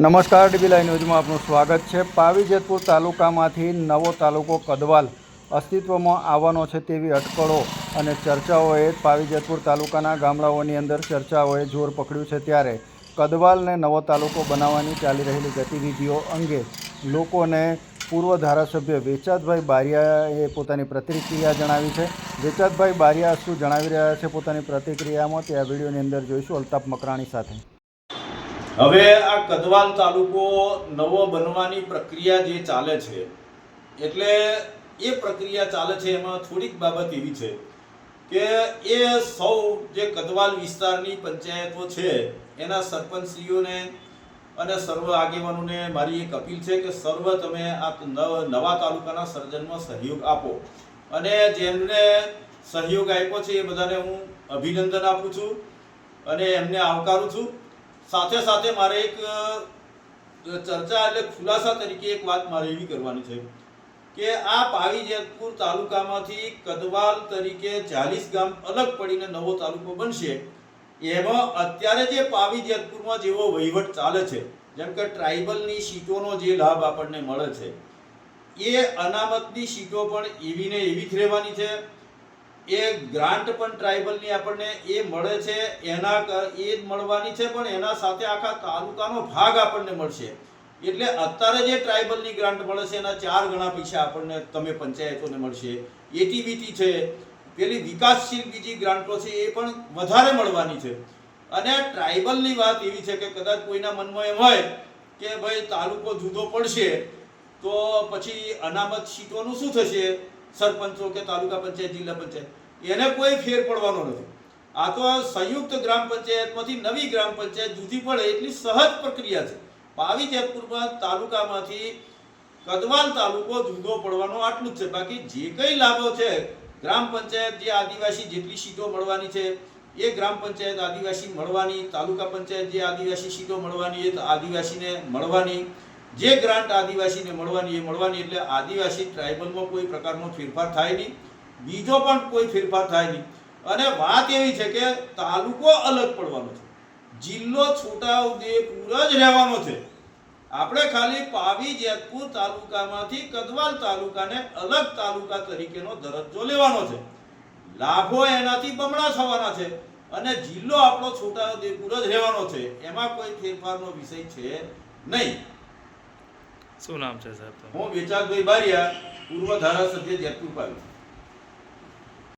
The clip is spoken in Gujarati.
નમસ્કાર ડીબીલાઈ ન્યૂઝમાં આપનું સ્વાગત છે. પાવી જેતપુર તાલુકામાંથી નવો તાલુકો કદવાલ અસ્તિત્વમાં આવવાનો છે તેવી અટકળો અને ચર્ચાઓએ પાવી જેતપુર તાલુકાના ગામડાઓની અંદર ચર્ચાઓએ જોર પકડ્યું છે ત્યારે કદવાલને નવો તાલુકો બનાવવાની ચાલી રહેલી ગતિવિધિઓ અંગે લોકોને પૂર્વ ધારાસભ્ય વેચાતભાઈ બારિયાએ પોતાની પ્રતિક્રિયા જણાવી છે. વેચાતભાઈ બારિયા શું જણાવી રહ્યા છે પોતાની પ્રતિક્રિયામાં? તે આ વિડીયોની અંદર જોઈશું. અલ્તાફ મકરાણી સાથે. હવે આ કદવાલ તાલુકો નવો બનવાની પ્રક્રિયા જે ચાલે છે, એટલે એ પ્રક્રિયા ચાલે છે, એમાં થોડીક બાબત એવી છે કે એ સૌ જે કદવાલ વિસ્તારની પંચાયતો છે, એના સરપંચશ્રીઓને અને સર્વ આગેવાનોને મારી એક અપીલ છે કે સર્વ તમે આ નવ- તાલુકાના સર્જનમાં સહયોગ આપો. અને જેમને સહયોગ આપ્યો છે એ બધાને હું અભિનંદન આપું છું અને એમને આવકારું છું. સાથે સાથે મારે એક ચર્ચા એટલે ખુલાસા તરીકે એક વાત મારે એવી કરવાની છે કે આ પાવી જેતપુર તાલુકામાંથી કદવાલ તરીકે ચાલીસ ગામ અલગ પડીને નવો તાલુકો બનશે. એમાં અત્યારે જે પાવી જેતપુરમાં જેવો વહીવટ ચાલે છે, જેમ કે ટ્રાઇબલની સીટોનો જે લાભ આપણને મળે છે, એ અનામતની સીટો પણ એવી ને એવી જ રહેવાની છે. એ ગ્રાન્ટ પણ ટ્રાઇબલની આપણને એ મળે છે, એના એ જ મળવાની છે, પણ એના સાથે આખા તાલુકાનો ભાગ આપણને મળશે. એટલે અત્યારે જે ટ્રાઇબલની ગ્રાન્ટ મળે છે, એના ચાર ગણા પૈસા આપણને તમે પંચાયતોને મળશે. એટીવીટી છે, પેલી વિકાસશીલ બીજી ગ્રાન્ટો છે, એ પણ વધારે મળવાની છે. અને ટ્રાઇબલની વાત એવી છે કે કદાચ કોઈના મનમાં એમ હોય કે ભાઈ તાલુકો જુદો પડશે, તો પછી અનામત સીટોનું શું થશે? સરપંચો કે તાલુકા પંચાયત, જિલ્લા પંચાયત, એને કોઈ ફેર પડવાનો નથી. આ તો સંયુક્ત ગ્રામ પંચાયતમાંથી નવી ગ્રામ પંચાયત જુદી પડે એટલી સહજ પ્રક્રિયા છે. પાવી જેતપુરમાં તાલુકામાંથી કદવાલ તાલુકો જુદો પડવાનો આટલું જ છે. બાકી જે કઈ લાભો છે, ગ્રામ પંચાયત જે આદિવાસી જેટલી સીટો મળવાની છે, એ ગ્રામ પંચાયત આદિવાસી મળવાની, તાલુકા પંચાયત જે આદિવાસી સીટો મળવાની, એ આદિવાસીને મળવાની. જે ગ્રાન્ટ આદિવાસીને મળવાની એ મળવાની એટલે આદિવાસી ટ્રાઇબલમાં કોઈ પ્રકારનો ફેરફાર થાય નહીં. બીજો પણ કોઈ ફેરફાર થાય નહીં. અને વાત એવી છે કે તાલુકો અલગ પડવાનો છે. જિલ્લો છોટાઉદેપુર જ રહેવાનો છે. આપણે ખાલી પાવી, જેતપુર તાલુકામાંથી કદવાલ તાલુકાને અલગ તાલુકા તરીકેનો દરજ્જો લેવાનો છે. લાભો એનાથી બમણા થવાના છે અને જિલ્લો આપણો છોટાઉદેપુર જ રહેવાનો છે. એમાં કોઈ ફેરફારનો વિષય છે નહીં. શું નામ છે સાહેબ? હું વેચાતભાઈ બારિયા પૂર્વ ધારાસભ્ય જેતપુર પાવી